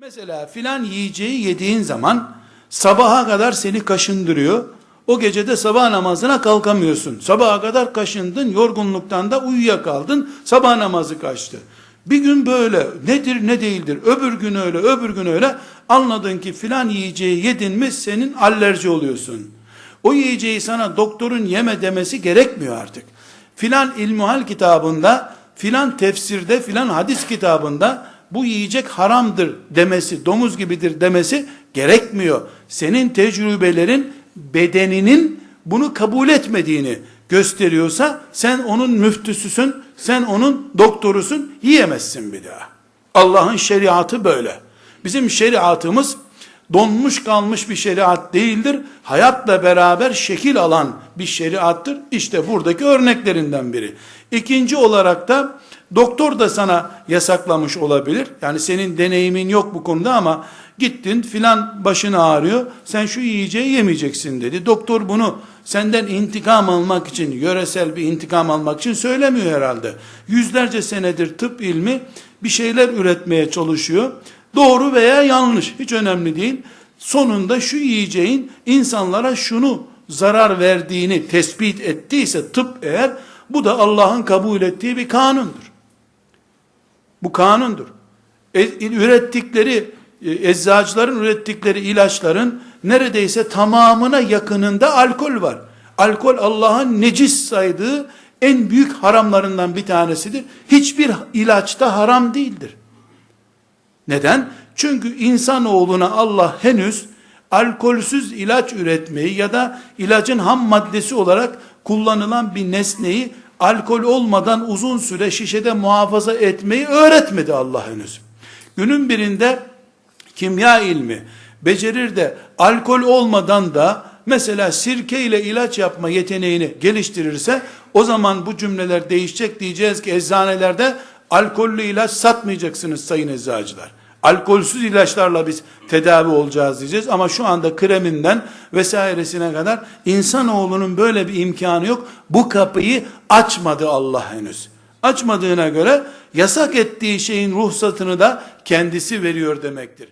Mesela filan yiyeceği yediğin zaman sabaha kadar seni kaşındırıyor. O gece de sabah namazına kalkamıyorsun. Sabaha kadar kaşındın, yorgunluktan da uyuyakaldın. Sabah namazı kaçtı. Bir gün böyle nedir ne değildir. Öbür gün öyle, öbür gün öyle. Anladın ki filan yiyeceği yedin mi senin alerji oluyorsun. O yiyeceği sana doktorun yeme demesi gerekmiyor artık. Filan ilmuhal kitabında, filan tefsirde, filan hadis kitabında bu yiyecek haramdır demesi, domuz gibidir demesi gerekmiyor. Senin tecrübelerin bedeninin bunu kabul etmediğini gösteriyorsa sen onun müftüsüsün, sen onun doktorusun, yiyemezsin bir daha. Allah'ın şeriatı böyle. Bizim şeriatımız donmuş kalmış bir şeriat değildir. Hayatla beraber şekil alan bir şeriattır. İşte buradaki örneklerinden biri. İkinci olarak da doktor da sana yasaklamış olabilir. Yani senin deneyimin yok bu konuda ama gittin filan başın ağrıyor. Sen şu yiyeceği yemeyeceksin dedi. Doktor bunu senden intikam almak için, yöresel bir intikam almak için söylemiyor herhalde. Yüzlerce senedir tıp ilmi bir şeyler üretmeye çalışıyor. Doğru veya yanlış hiç önemli değil. Sonunda şu yiyeceğin insanlara şunu zarar verdiğini tespit ettiyse tıp eğer bu da Allah'ın kabul ettiği bir kanundur. Bu kanundur. E, ürettikleri e, eczacıların ürettikleri ilaçların neredeyse tamamına yakınında alkol var. Alkol Allah'ın necis saydığı en büyük haramlarından bir tanesidir. Hiçbir ilaçta haram değildir. Neden? Çünkü insanoğluna Allah henüz alkolsüz ilaç üretmeyi ya da ilacın ham maddesi olarak kullanılan bir nesneyi alkol olmadan uzun süre şişede muhafaza etmeyi öğretmedi Allah henüz. Günün birinde kimya ilmi becerir de alkol olmadan da mesela sirke ile ilaç yapma yeteneğini geliştirirse o zaman bu cümleler değişecek diyeceğiz ki eczanelerde alkollü ilaç satmayacaksınız sayın eczacılar. Alkolsüz ilaçlarla biz tedavi olacağız diyeceğiz ama şu anda kreminden vesairesine kadar insanoğlunun böyle bir imkanı yok. Bu kapıyı açmadı Allah henüz. Açmadığına göre yasak ettiği şeyin ruhsatını da kendisi veriyor demektir.